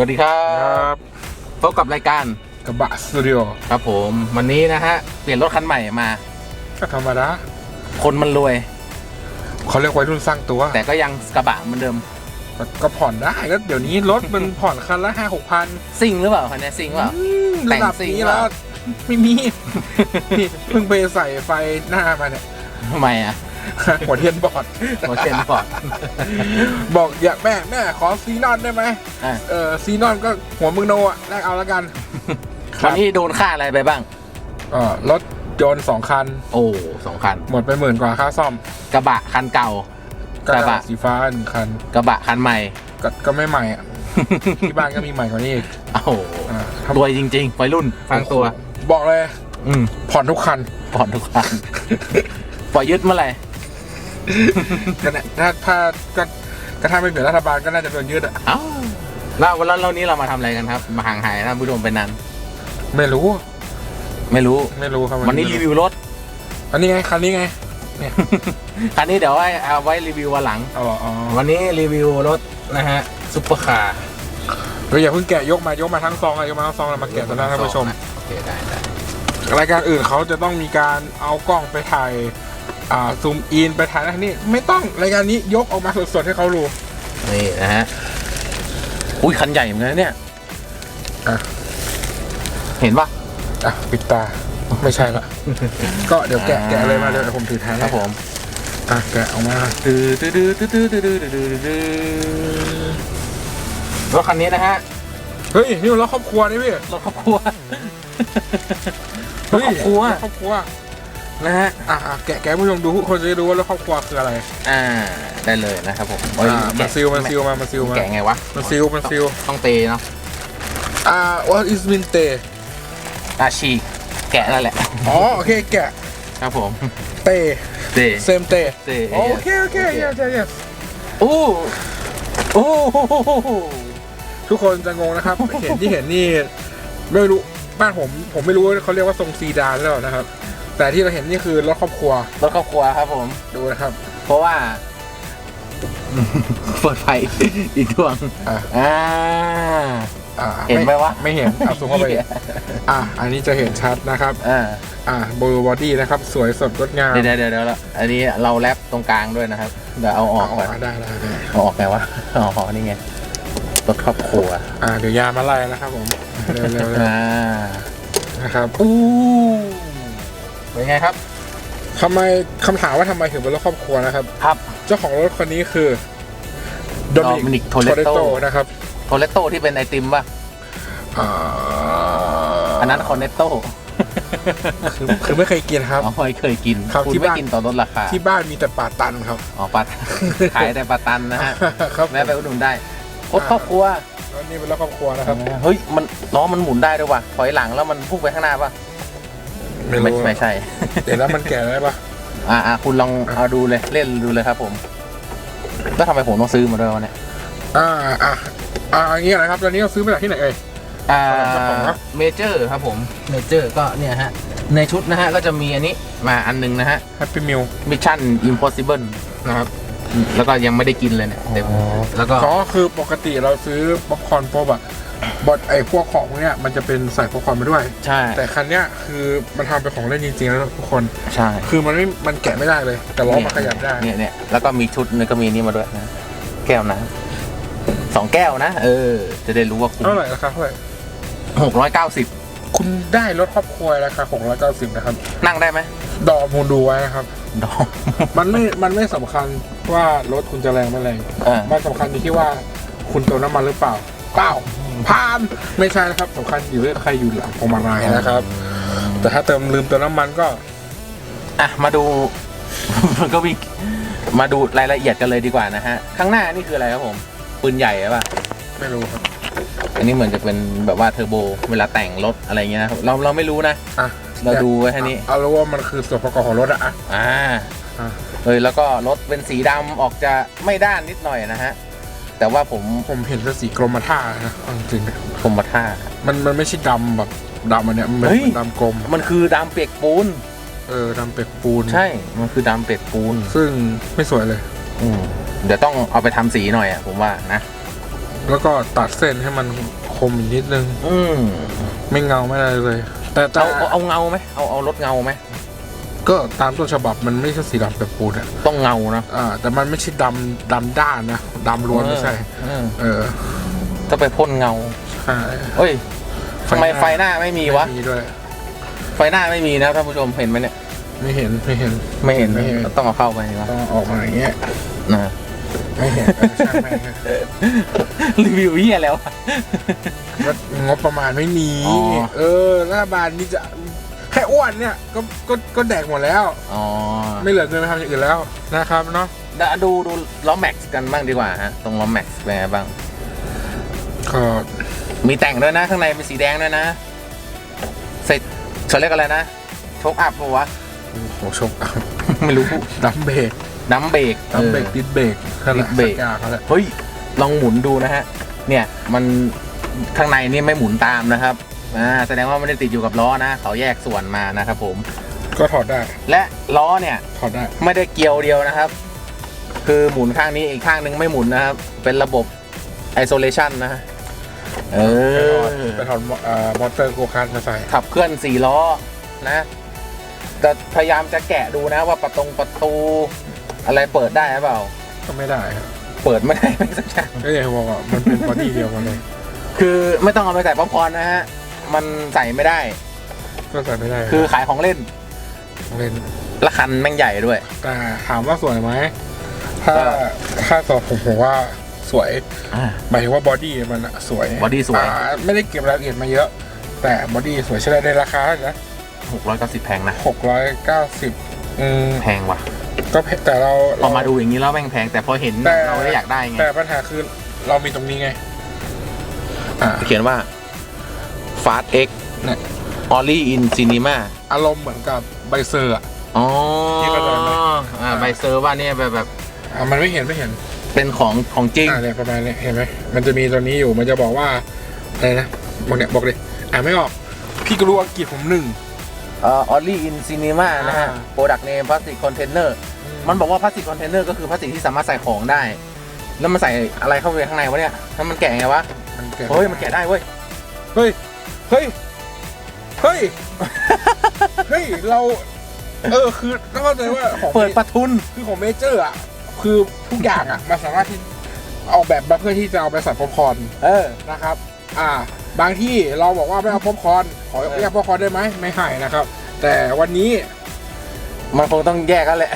วัสดีครัครับบพบกับรายการกระบะสตูดิโอครับผม วันนี้นะฮะ เปลี่ยนรถคันใหม่มา ก็ธรรมดา คนมันรวย เขาเรียกวัยรุ่นสร้างตัว แต่ก็ยังกระบะเหมือนเดิม ก็ผ่อนได้ก็เดี๋ยวนี้รถมันผ่อนคันละห้าหกพันซิ่งหรือเปล่าคันนี้ซิ่งเปล่าแต่ระงดับซิ่งนี้เหรแล้อวไม่มีนี่เพิ่งไปใส่ไฟหน้ามาเนี่ยทำไมอะ หัวเทียนบอดโมเชนปอด บอกอยากแม่แม่ขอซีนอนได้ไหมอะเออซีนอนก็หัวมึงโนอะแลกเอาแล้วกันวันนี้โดนค่าอะไรไปบ้างเออรถยนต์สองคัน โอ้สองคัน หมดไปหมื่นกว่าค่าซ่อม กระบะคันเก่ากระกระบะบะสีฟ้าหนึ่งคัน กระบะคันใหม่ก็ก็ไม่ใหม่อะที่บ้านก็มีใหม่กว่านี้อีกโอ้โหอ่ารวยจริงๆวัยรุ่นฟังตัว บอกเลย อืมผ่อนทุกคัน ผ่อนทุกคัน ปล่อยยึดเมื่อไหร่ ก็เนี่ยถ้าถ้าก็ก็ถ้าไม่เปลี่ยนรัฐบาลก็น่าจะโดนยืดอะเอ้าแล้ววันเรานี้เรามาทำอะไรกันครับมาห่างหายนะผู้ชมไปนานไม่รู้ ไม่รู้ ไม่รู้ครับวันนี้รีวิวรถ อันนี้ไงคันนี้ไงคันนี้เดี๋ยวไว้เอาไว้รีวิววันหลัง อ๋ออ๋อวันนี้รีวิวรถนะฮะซุปเปอร์คาร์เราอย่าเพิ่งแกะยกมายกมาทั้งซองเลยยกมาทั้งซองแล้วมาแกะตอนนั้นท่านผู้ชม โอเคได้ได้รายการอื่นเขาจะต้องมีการเอากล้องไปถ่าย อ่าซูมอินไปถ่ายนั่นนี่ไม่ต้องรายการนี้ยกออกมาสดๆให้เขาดูนี่นะฮะอุ้ยคันใหญ่เหมือนกันนะเนี่ยอะเห็นปะอะปิดตาไม่ใช่ละ ก็เดี๋ยวแกะแกะเลยมาเดี๋ยวผมถือแทนครับผมอะแกะออกมาตื้อตื้อตื้อตื้อตื้อตื้อตื้อตื้อตื้อรถคันนี้นะฮะเฮ้ยนี่มันรถครอบครัวนี่พี่รถครอบครัวรถครอบครัวรถครอบครัว นะฮะอะอะแกะแกะให้ผู้ชมดูคนจะได้รู้ว่ารถครอบครัวคืออะไรอ่าได้เลยนะครับผมโอ้ยอ่ามันแกะซิลมันซิลมามันซิลมา แกะไงวะมันซิลมันซิล ต้องเตเนาะอ่า what is minte อาชีแกะนั่นแหละ อ๋อโอเคแกะครับผมเตเตเซมเตเต โอเคโอเค yes yes yes โอ้โอ้ทุกคนจะงงนะครับ เห็นที่เห็นนี่ไม่รู้บ้านผมผมไม่รู้ว่าเขาเรียกว่าทรงซีดานแล้วนะครับ แต่ที่เราเห็นนี่คือรถครอบครัว รถครอบครัวครับผม ดูนะครับ เพราะว่า เปิดไฟอีกดวงอ่าอ่า อ่าเห็นไหมวะ ไม่เห็นเอาซูมเข้าไปอะอันนี้จะเห็นชัดนะครับ อ่าอ่าบลูบอดี้นะครับ สวยสดงดงามเดี๋ยวเดี๋ยวเดี๋ยวแล้วอันนี้เราแรปตรงกลางด้วยนะครับ เดี๋ยวเอาออกเอาก่อนอะได้ได้ได้เอาออกไงวะอ๋อนี่ไงรถครอบครัว อ่าเดี๋ยวยามาไล่นะครับผม เร็วเร็วเร็วอ่า นะครับ อู้ เป็นไงครับทำไมคำถามว่าทำไมถึงเป็นรถครอบครัวนะครับ ครับ เจ้าของรถคนนี้คือ Dominic Toretto นะครับโทเลตโตที่เป็นไอติมป่ะอ่าอันนั้นคอนเนตโตคือคือไม่เคยกินครับอ๋อไม่เคยกินครับคุณที่ไม่บ้านกินต่อลดราคาที่บ้านมีแต่ป่าตันครับอ๋อปัดขายแต่ปลาตันนะฮะครับแม่ไปอุดหนุนได้รถครอบครัวแล้วนี่เป็นรถครอบครัวนะครับเฮ้ยมันล้อมันหมุนได้ด้วยว่ะถอยหลังแล้วมันพุ่งไปข้างหน้าป่ะ ไม่ไม่รู้ไม่ใช่ เดี๋ยวแล้วมันแก่ได้ปะอ่าอ่าคุณลองเอาดูเลยเล่นดูเลยครับ ผมแล้วทำไมผมต้องซื้อมาด้วยวะเนี่ยอ่าอ่าอ่าอย่างเงี้ยนะครับตอนนี้เราซื้อมาจากที่ไหนเอ่ย อ่าเจ้าของครับ เมเจอร์ครับผมเมเจอร์ก็เนี่ยฮะ ในชุดนะฮะก็จะมีอันนี้มาอันหนึงนะฮะ แฮปปี้มิล Mission Impossible นะครับ แล้วก็ยังไม่ได้กินเลยเนี่ยเต็มแล้วก็ก็คือปกติเราซื้อป๊อปคอร์นโป๊บอะบอดไอ้พวกของพวกเนี้ยมันจะเป็นใส่ป๊อปคอร์นมาด้วย ใช่ แต่คันเนี้ยคือมันทำเป็นของเล่นจริงๆแล้วทุกคน ใช่ คือมันไม่ มันแกะไม่ได้เลย แต่ล้อมันขยับได้ เนี่ยเนี่ยแล้วก็มีชุดนึงก็มีนี่มาด้วยนะ แก้วน้ำสองแก้วนะ เออ จะได้รู้ว่าคุ้มเท่าไหร่ราคาเท่าไหร่หกร้อยเก้าสิบคุณได้รถครอบครัวราคา690นะครับ นั่งได้ไหมดอกมูลดูไว้นะครับ ดอง มันไม่ มันไม่สำคัญว่ารถคุณจะแรงไม่แรง เออ มันสำคัญอยู่ที่ว่าคุณเติมน้ำมันหรือเปล่า เปล่าพานไม่ใช่นะครับสำคัญอยู่ที่ใครอยู่หลังพวงมาลัยนะครับ แต่ถ้าเติมลืมเติมน้ำมันก็ อะ มาดู มันก็มีมาดูรายละเอียดกันเลยดีกว่านะฮะ ข้างหน้านี่คืออะไรครับผมปืนใหญ่ใช่ป่ะ ไม่รู้ครับ อันนี้เหมือนจะเป็นแบบว่าเทอร์โบ เวลาแต่งรถอะไรเงี้ยเราเราไม่รู้นะ อะ เราดูไว้แค่นี้ เอารู้ว่ามันคือส่วนประกอบของรถอะอะอ่าอะเอยแล้วก็รถเป็นสีดำออกจะไม่ด้านนิดหน่อยนะฮะ แต่ว่าผมผมเห็นเป็นสีกรมท่านะเอาจริงๆนะผมมาท่า มันมันไม่ใช่ดำแบบดำอันเนี้ยมันเป็นเฮ้ยดำกลมมันคือดำเปียกปูน เออดำเป็ดปูนใช่ มันคือดำเปียกปูน ซึ่งไม่สวยเลย อืมเดี๋ยวต้องเอาไปทำสีหน่อยอะผมว่านะดแล้วก็ตัดเส้นให้มันคมอีกนิดนึง อืมไม่เงาไม่อะไรเลย แต่แต่เอาเอาเอาเงาไหมเอาเอารถเงาไหมก็ตามต้นฉบับมันไม่ใช่สีดำแบบปูนอะต้องเงานะอ่าแต่มันไม่ใช่ดำดำด้านนะดำล้วนไม่ใช่ เออเออต้องไปพ่นเงาใช่เฮ้ยทำไมไฟหน้าไม่มีวะไม่มีด้วย ไฟหน้าไม่มีนะท่านผู้ชมเห็นไหมเนี่ย ไม่เห็นไม่เห็น ไม่เห็นไม่เห็น ต้องเอาเข้าไปวะต้องออกมาอย่างเงี้ยนะ ไม่เห็นเออช่างแม่งเถอะรีวิวเฮียแล้วอะก็งบประมาณไม่มีอ๋อ เออรัฐบาลนี่จะแค่อ้วนเนี่ยก็ก็ก็แดกหมดแล้ว อ๋อไม่เหลือเงินไปทำอย่างอื่นแล้วนะครับเนาะดดูดูล้อแม็กซ์กันบ้างดีกว่าฮะ ตรงล้อแม็กซ์เป็นไงบ้าง ก็มีแต่งด้วยนะ ข้างในเป็นสีแดงด้วยนะ ใส่เขาเรียกอะไรนะ โชคอัพปะวะโหชกไม่รู้ดัมเบรก น้ำเบรกดัมเบรกออดิดเบรกนั่นแหละดิสเบรก สักอย่างนั่นแหละเฮ้ย ลองหมุนดูนะฮะ เนี่ยมันข้างในนี่ไม่หมุนตามนะครับอ่าแสดงว่าไม่ได้ติดอยู่กับล้อนะเขาแยกส่วนมานะครับผม ก็ถอดได้และล้อเนี่ยถอดได้ ไม่ได้เกียวเดียวนะครับ คือหมุนข้างนี้อีกข้างหนึงไม่หมุนนะครับ เป็นระบบ isolation นะฮะเอไปถอดอ ไปถอดเอ่อมอเตอร์โกคาร์ทมาใส่ ขับเคลื่อนสี่ล้อนะแต่พยายามจะแกะดูนะว่าประตงประตู อะไรเปิดได้หรือเปล่า ก็ไม่ได้ครับเปิดไม่ได้ไม่สักอย่างก็อย่างที่บอกอะมันเป็นบอดี้เดียวกันเลยคือไม่ต้องเอาไปใส่ป๊อปคอร์นนะฮะ มันใส่ไม่ได้ ก็ใส่ไม่ได้คือขายของเล่นเล่นและคันแม่งใหญ่ด้วย แต่ถามว่าสวยไหมถ้าก็ ถ้าสำหรับผมผมว่าสวยอ่า หมายถึงว่าบอดี้มันอะสวย body สวย อ่าไม่ได้เก็บรายละเอียดมาเยอะ แต่บอดี้สวยใช้ได้ในราคาเท่าไหร่นะหกร้อยเก้าสิบแพงนะหกร้อยเก้าสิบ อืมแพงว่ะ ก็แพแต่เราพอมาดูอย่างนี้แล้วแม่งแพงแต่พอเห็นแต่ เราได้อยากได้ไงแต่ปัญหาคือเรามีตรงนี้ไง อ่า เขียนว่า Fast X เนี่ย Only in Cinema อารมณ์เหมือนกับใบเซอร์อะ อ๋อที่เข้าใจไหม อ่าใบเซอร์ว่าเนี่ยแบบแบบอ่ามันไม่เห็นไม่เห็น เป็นของของจริง อ่าเนี่ยประมาณเนี้ยเห็นไหมมันจะมีตัวนี้อยู่มันจะบอกว่าอะไรนะบอกเนี่ยบอกเลยอ่านไม่ออก พี่ก็รู้อังกฤษผมหนึ่ง เอ่อ Only in Cinema นะฮะอ่า Product Name Plastic Container มันบอกว่าพลาสติกคอนเทนเนอร์ก็คือพลาสติกที่สามารถใส่ของได้ แล้วมันใส่อะไรเข้าไปข้างในวะเนี่ยแล้วมันแกะไงวะมันเกิดเฮ้ยมันแกะได้เว้ยเฮ้ยเฮ้ยเฮ้ยเฮ้ยเรา เออคือต้องเข้าใจว่าของเปิดประทุนคือของเมเจอร์อะคือทุกอย่างอะมันสามารถที่ออกแบบมาเพื่อที่จะเอาไปใส่ป๊อปคอร์นเออนะครับ อ่า บางที่เราบอกว่าไม่เอาป๊อปคอร์นขอเออแยกป๊อปคอร์นได้ไหมไม่ให้นะครับ แต่วันนี้มันคงต้องแยกกันแหละ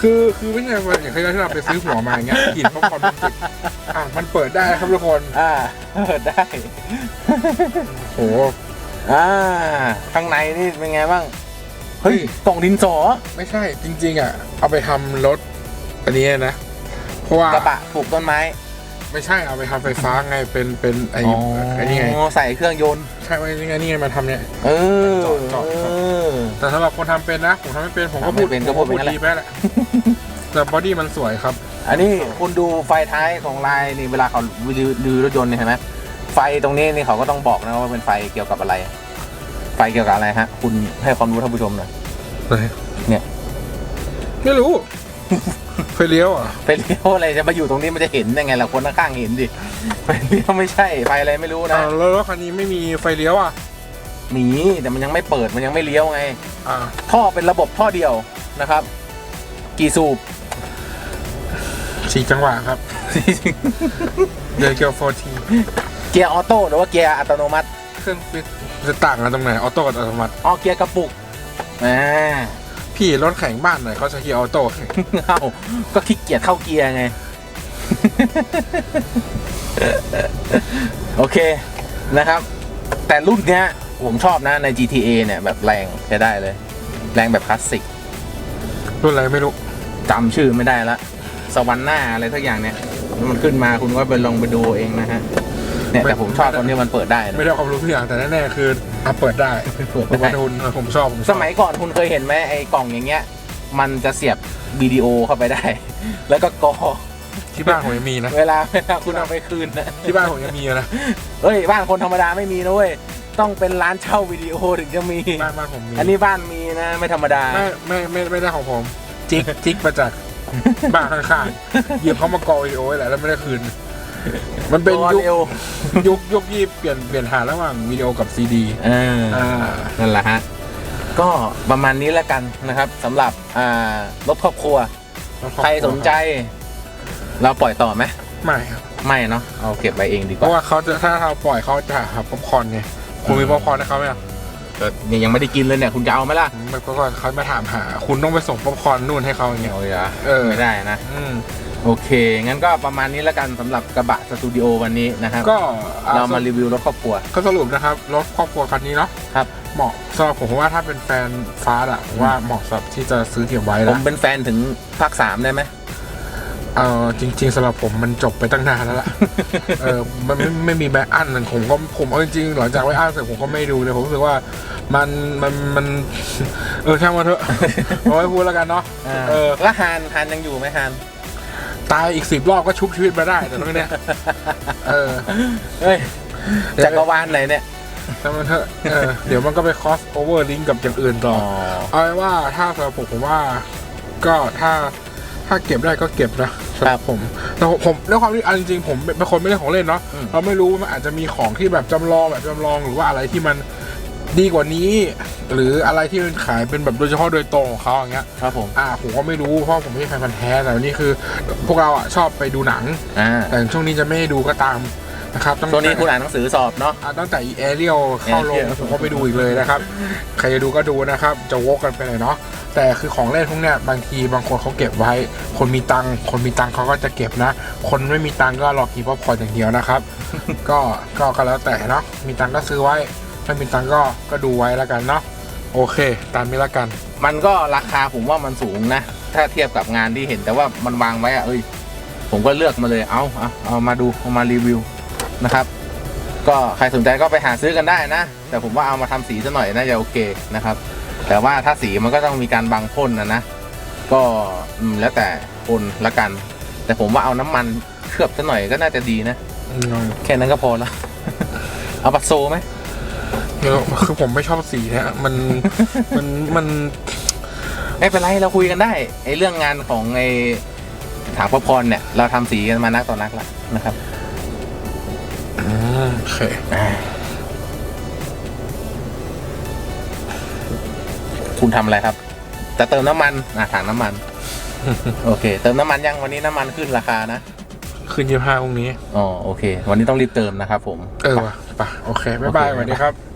คือคือไม่ใช่ว่าอย่างที่เราไปซื้อหัวมาอย่างเงี้ยกลินป๊อปคอร์นมันติดอะมันเปิดได้ครับทุกคนอ่าเปิดได้โอ้อ่าข้างในนี่เป็นไงบ้างเฮ้ยกล่องดินสอไม่ใช่จริง ๆ อะ เอาไปทำรถอันนี้นะเพราะว่ากระบะปลูกต้นไม้ ไม่ใช่เอาไปทำไฟฟ้าไงเป็นเป็นไอ้ไอ้นี่ไงใส่เครื่องยนต์ใช่ไว้นี่ไงนี่ไงมาทำเนี่ยเออจอดจอดจอดเออแต่สำหรับคนทำเป็นนะผมทำไม่เป็นผมก็ทำไม่พูดเป็นก็พูดผมไปงั้นแหละดีไปแหละแต่บอดี้มันสวยครับ อันนี้คุณดูไฟท้ายของลายนี่เวลาเขาดูดูรถยนต์เนี่ยเห็นไหมไฟตรงนี้นี่เขาก็ต้องบอกนะว่าเป็นไฟเกี่ยวกับอะไร ไฟเกี่ยวกับอะไรฮะ คุณให้ความรู้ท่านผู้ชมหน่อยเนี่ยไม่รู้ ไฟเลี้ยวอะไฟเลี้ยวอะไรจะมาอยู่ตรงนี้มันจะเห็นยังไงล่ะคนข้างๆเห็นดิไฟเลี้ยวไม่ใช่ไฟอะไรไม่รู้นะอ้าวแล้วรถคันนี้ไม่มีไฟเลี้ยวอะมีแต่มันยังไม่เปิดมันยังไม่เลี้ยวไง อ่าท่อเป็นระบบท่อเดียวนะครับ กี่สูบ สี่จังหวะครับ เดินเกียวโฟทีเกียร์ออโต้หรือว่าเกียร์อัตโนมัติเครื่องฟิตจะต่างกันตรงไหนออโต้กับอัตโนมัติอ๋อเกียร์กระปุกอ่า พี่รถแข่งบ้านหน่อยเขาใช้เกียร์ออโต้แข่งเอาก็ขี้เกียจเข้าเกียร์ไง โอเคนะครับ แต่รุ่นเนี้ยผมชอบนะใน GTA เนี่ย แบบแรงใช้ได้เลย แรงแบบคลาสสิก รุ่นอะไรไม่รู้จำชื่อไม่ได้ละสวรรค์หน้าอะไรทักอย่างเนี่ย มันขึ้นมาคุณก็ไปลองไปดูเองนะฮะ เนี่ยแต่ผมชอบตอนที่มันเปิดได้นะ ไม่ได้ความรู้ทุกอย่างแต่แน่ๆคืออะเปิดได้เปิดเปิดได้ทุนเออผมชอบผมชสอบมัยก่อนคุณเคยเห็นไหมไอ้กล่องอย่างเงี้ย มันจะเสียบวิดีโอเข้าไปได้ แล้วก็กอที่บ้านผมยังมีนะ เวลาเวลาคุณเอาไปคืนนะที่บ้านผมยังมีนะเฮ้ยบ้านคนธรรมดาไม่มีนะเว้ยต้องเป็นร้านเช่าวิดีโอถึงจะมี บ้านบ้านผมมีอันนี้บ้านมีนะไม่ธรรมดา ไม่ไม่ไม่ไม่ได้ของผม จิกจิกมาจากบ้านข้างๆหยิบเขามากอวิดีโอไว้แหละแล้วไม่ได้คืน มันเป็นตัวยุคเร็ว ยุคยุคที่เปลี่ยนเปลี่ยนถ่ายระหว่างวิดีโอกับซีดีเอออ่า นั่นแหละฮะ ก็ประมาณนี้แล้วกันนะครับสำหรับอ่ารถครอบครัว ใครสนใจ เราปล่อยต่อไหมไม่ครับ ไม่เนาะเอาเก็บไว้เองดีกเพราะว่าว่าเขาจะถ้าเราปล่อยเขาจะหาป๊อปคอร์นไงคุณมีป๊อปคอร์นให้เขาไหมอะก็ยังไม่ได้กินเลยเนี่ยคุณจะเอาไหมล่ะมันก็เขามาถามหา คุณต้องไปส่งป๊อปคอร์นนู่นให้เขาอย่างเงี้ยเอาเลยเหรอเออ ไม่ได้นะ อืม โอเค งั้นก็ประมาณนี้แล้วกันสำหรับกระบะสตูดิโอวันนี้นะครับ ก็อ่เรามารีวิวรถครอบครัว ก็สรุปนะครับรถครอบครัวคันนี้เนาะ ครับ เหมาะสำหรับผมว่าถ้าเป็นแฟนฟาสอะผมว่าเหมาะสำหรับที่จะซื้อเก็บไว้ผนะมเป็นแฟนถึงภาคสามได้ไหมเออจริง ๆสำหรับผมมันจบไปตั้งนานแล้วล่ะ เออมันไม่ไม่มีแบอันผมก็ผมเอาจริงๆหลังจากไว้อันเสร็จผมก็ไม่ดูเลยผมรู้สึกว่ามันมันมันเออช่างมันเถอะเอาไว้พูดแล้วกันเนาะเออแล้วฮานฮานยังอยู่ไหมฮาน ตายอีกสิบรอบก็ชุบชีวิตมาได้แต่ตรงเนี้ยเออเฮ้ยจักรวาลไหนเนี่ยช่างมันเถอะเออเดี๋ยวมันก็ไปคอสโอเวอร์ลิงกับอย่างอื่นต่อเอาไว้ว่าถ้าสำหรับผมผมว่า ก็ถ้าถ้าเก็บได้ก็เก็บนะสำหรับผมแต่ผมผมด้วยความที่อันจริงๆผมเป็นคนไม่เล่นของเล่นเนาะอืมเราไม่รู้ว่ามันอาจจะมีของที่แบบจำลองแบบจำลองหรือว่าอะไรที่มัน ดีกว่านี้ หรืออะไรที่มันขายเป็นแบบโดยเฉพาะโดยตรงของเขาอย่างเงี้ยครับผมอ่าผมก็ไม่รู้เพราะผมไม่ใช่แฟนพันธุ์แท้แต่วันนี้คือ พวกเราอะชอบไปดูหนัง อ่าแต่แต่ช่วงนี้จะไม่ให้ดูก็ตามนะครับตั้งช่วงนี้แต่คุณอ่านหนังสือสอบเนาะ อะตั้งแต่แอเรียลเข้าลง Ariel ผมก็ไปดูอีกเลยนะครับ ใครจะดูก็ดูนะครับ จะวกกันไปเลยเนาะแต่คือของเล่นพวกเนี้ยบางทีบางคนเขาเก็บไว้ คนมีตังค์คนมีตังค์เขาก็จะเก็บนะ คนไม่มีตังค์ก็รอกินป๊อปคอร์นอย่างเดียวนะครับ ก็ก็ก็แล้วแต่เนาะมีตังค์ก็ซื้อไว้ ถ้ามีตังค์ก็ก็ดูไว้แล้วกันเนาะโอเค ตามนี้แล้วกัน มันก็ราคาผมว่ามันสูงนะ ถ้าเทียบกับงานที่เห็นแต่ว่ามันวางไว้อะเอ้ยผมก็เลือกมาเลยเอาเอาเอามาดูเอามารีวิวนะครับ ก็ใครสนใจก็ไปหาซื้อกันได้นะ แต่ผมว่าเอามาทำสีซะหน่อยน่าจะโอเคนะครับ แต่ว่าถ้าสีมันก็ต้องมีการบังพ่นนะนะก็อืมแล้วแต่คนละกัน แต่ผมว่าเอาน้ำมันเคลือบซะหน่อยก็น่าจะดีนะอืมแค่นั้นก็พอละเอาปัสโซไหม เดี๋ยวคือผมไม่ชอบสีเนี่ยมันมันมันไม่เป็นไรเราคุยกันได้ไอ้เรื่องงานของไอ้ถางพระพรเนี่ย เราทำสีกันมานักต่อนักแล้วนะครับอืมโอเคคุณทำอะไรครับ จะเติมน้ำมันอะถังน้ำมัน โอเค เติมน้ำมันยังวันนี้น้ำมันขึ้นราคานะคืนยี่ห้าพรุ่งนี้ อ๋อโอเค วันนี้ต้องรีบเติมนะครับผม เออว่ะไปโอเค บ๊ายบายโอเคสวัสดีครับ